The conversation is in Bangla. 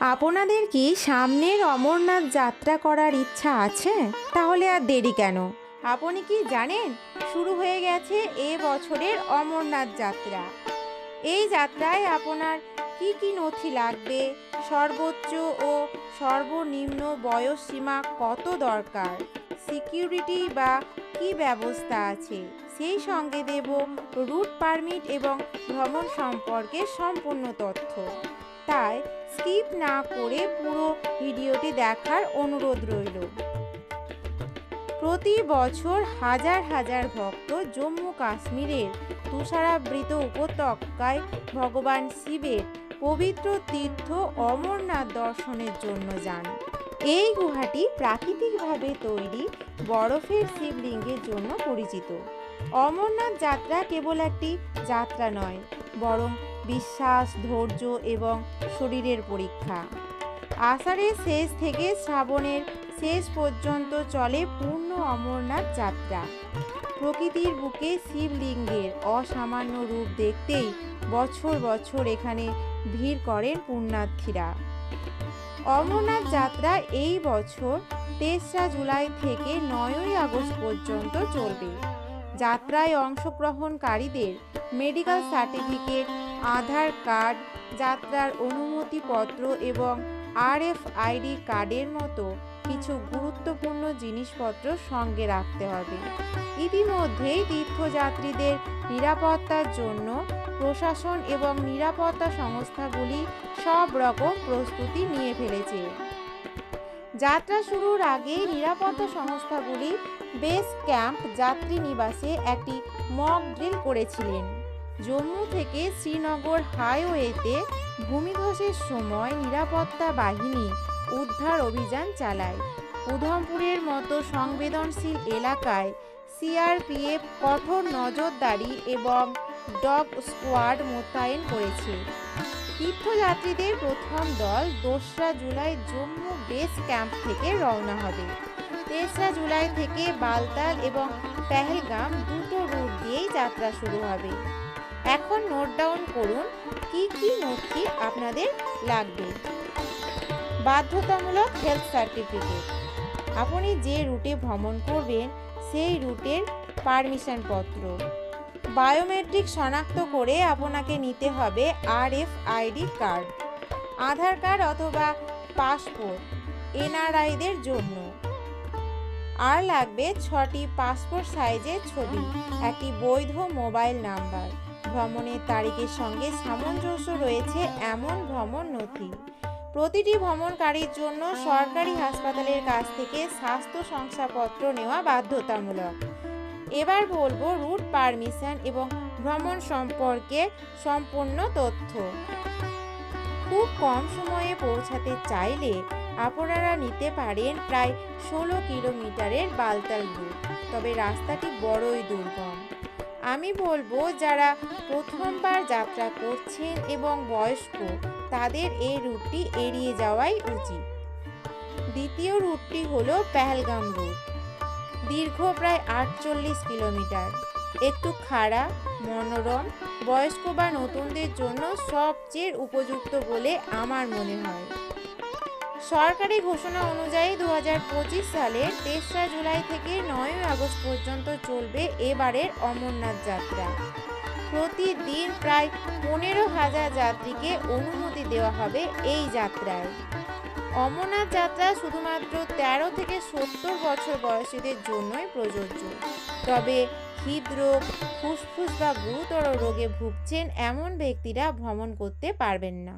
আপনাদের কি সামনের অমরনাথ যাত্রা করার ইচ্ছা আছে? তাহলে আর দেরি কেন? আপনি কি জানেন? শুরু হয়ে গেছে এ বছরের অমরনাথ যাত্রা। এই যাত্রায় আপনার কি কি নথি লাগবে? সর্বোচ্চ ও সর্বনিম্ন বয়স সীমা কত দরকার? সিকিউরিটি বা কি ব্যবস্থা আছে? সেই সঙ্গে দেব রুট পারমিট এবং ভ্রমণ সম্পর্কে সম্পূর্ণ তথ্য। তাই স্কিপ না করে পুরো ভিডিওটি দেখার অনুরোধ রইল। প্রতি বছর হাজার হাজার ভক্ত জম্মু কাশ্মীরের তুষারাবৃত উপত্যকায় ভগবান শিবের পবিত্র তীর্থ অমরনাথ দর্শনের জন্য যান। এই গুহাটি প্রাকৃতিকভাবে তৈরি বরফের শিবলিঙ্গের জন্য পরিচিত। অমরনাথ যাত্রা কেবল একটি যাত্রা নয়, বরং বিশ্বাস, ধৈর্য এবং শরীরের পরীক্ষা। আষাঢ়ের শেষ থেকে শ্রাবণের শেষ পর্যন্ত চলে পূর্ণ অমরনাথ যাত্রা। প্রকৃতির বুকে শিবলিঙ্গের অসামান্য রূপ দেখতেই বছর বছর এখানে ভিড় করেন পুণ্যার্থীরা। অমরনাথ যাত্রা এই বছর তেসরা জুলাই থেকে নয়ই আগস্ট পর্যন্ত চলবে। যাত্রায় অংশগ্রহণকারীদের মেডিকেল সার্টিফিকেট আধার কার্ড, যাত্রার অনুমতিপত্র এবং আরএফআইডি কার্ডের মতো কিছু গুরুত্বপূর্ণ জিনিসপত্র সঙ্গে রাখতে হবে। ইতিমধ্যেই তীর্থযাত্রীদের নিরাপত্তার জন্য প্রশাসন এবং নিরাপত্তা সংস্থাগুলি সব রকম প্রস্তুতি নিয়ে ফেলেছে। যাত্রা শুরুর আগে নিরাপত্তা সংস্থাগুলি বেস ক্যাম্প যাত্রী নিবাসে একটি মক ড্রিল করেছিলেন। জম্মু থেকে শ্রীনগর হাইওয়েতে ভূমিধসের সময় নিরাপত্তা বাহিনী উদ্ধার অভিযান চালায়। উধমপুরের মতো সংবেদনশীল এলাকায় সিআরপিএফ কঠোর নজরদারি এবং ডগ স্কোয়াড মোতায়েন করেছে। তীর্থযাত্রীদের প্রথম দল দোসরা জুলাই জম্মু বেস ক্যাম্প থেকে রওনা হবে। তেসরা জুলাই থেকে বালতাল এবং পেহেলগাম দুটো রুট দিয়েই যাত্রা শুরু হবে। এখন নোট ডাউন করুন কি কি নথি আপনাদের লাগবে। বাধ্যতামূলক হেলথ সার্টিফিকেট আপনি যে রুটে ভ্রমণ করবেন, সেই রুটের পারমিশন পত্র। বায়োমেট্রিক শনাক্ত করে আপনাকে নিতে হবে আর F ID card Aadhaar card অথবা পাসপোর্ট এনআরআইদের জন্য। আর লাগবে ছটি পাসপোর্ট সাইজের ছবি, একটি বৈধ মোবাইল নাম্বার ভ্রমণের তারিখের সঙ্গে সামঞ্জস্য রয়েছে এমন ভ্রমণ নথি। প্রতিটি ভ্রমণকারীর জন্য সরকারি হাসপাতালের কাছ থেকে স্বাস্থ্য শংসাপত্র নেওয়া বাধ্যতামূলক। এবার বলব রুট পারমিশন এবং ভ্রমণ সম্পর্কে সম্পূর্ণ তথ্য। খুব কম সময়ে পৌঁছাতে চাইলে আপনারা নিতে পারেন প্রায় ষোলো কিলোমিটারের বালতাল রুট, তবে রাস্তাটি বড়ই দুর্গম। আমি বলব, যারা প্রথমবার যাত্রা করছেন এবং বয়স্ক, তাদের এই রুটটি এড়িয়ে যাওয়াই উচিত। দ্বিতীয় রুটটি হলো পেহেলগাম রুট। দীর্ঘ প্রায় আটচল্লিশ কিলোমিটার। একটু খাড়া, মনোরম, বয়স্ক বা নতুনদের জন্য সবচেয়ে উপযুক্ত বলে আমার মনে হয়। সরকারি ঘোষণা অনুযায়ী দু হাজার পঁচিশ সালের তেসরা জুলাই থেকে নয়ই আগস্ট পর্যন্ত চলবে এবারের অমরনাথ যাত্রা। প্রতিদিন প্রায় পনেরো হাজার যাত্রীকে অনুমতি দেওয়া হবে এই যাত্রায়। অমরনাথ যাত্রা শুধুমাত্র তেরো থেকে সত্তর বছর বয়সীদের জন্যই প্রযোজ্য। তবে হৃদরোগ, ফুসফুস বা গুরুতর রোগে ভুগছেন এমন ব্যক্তিরা ভ্রমণ করতে পারবেন না।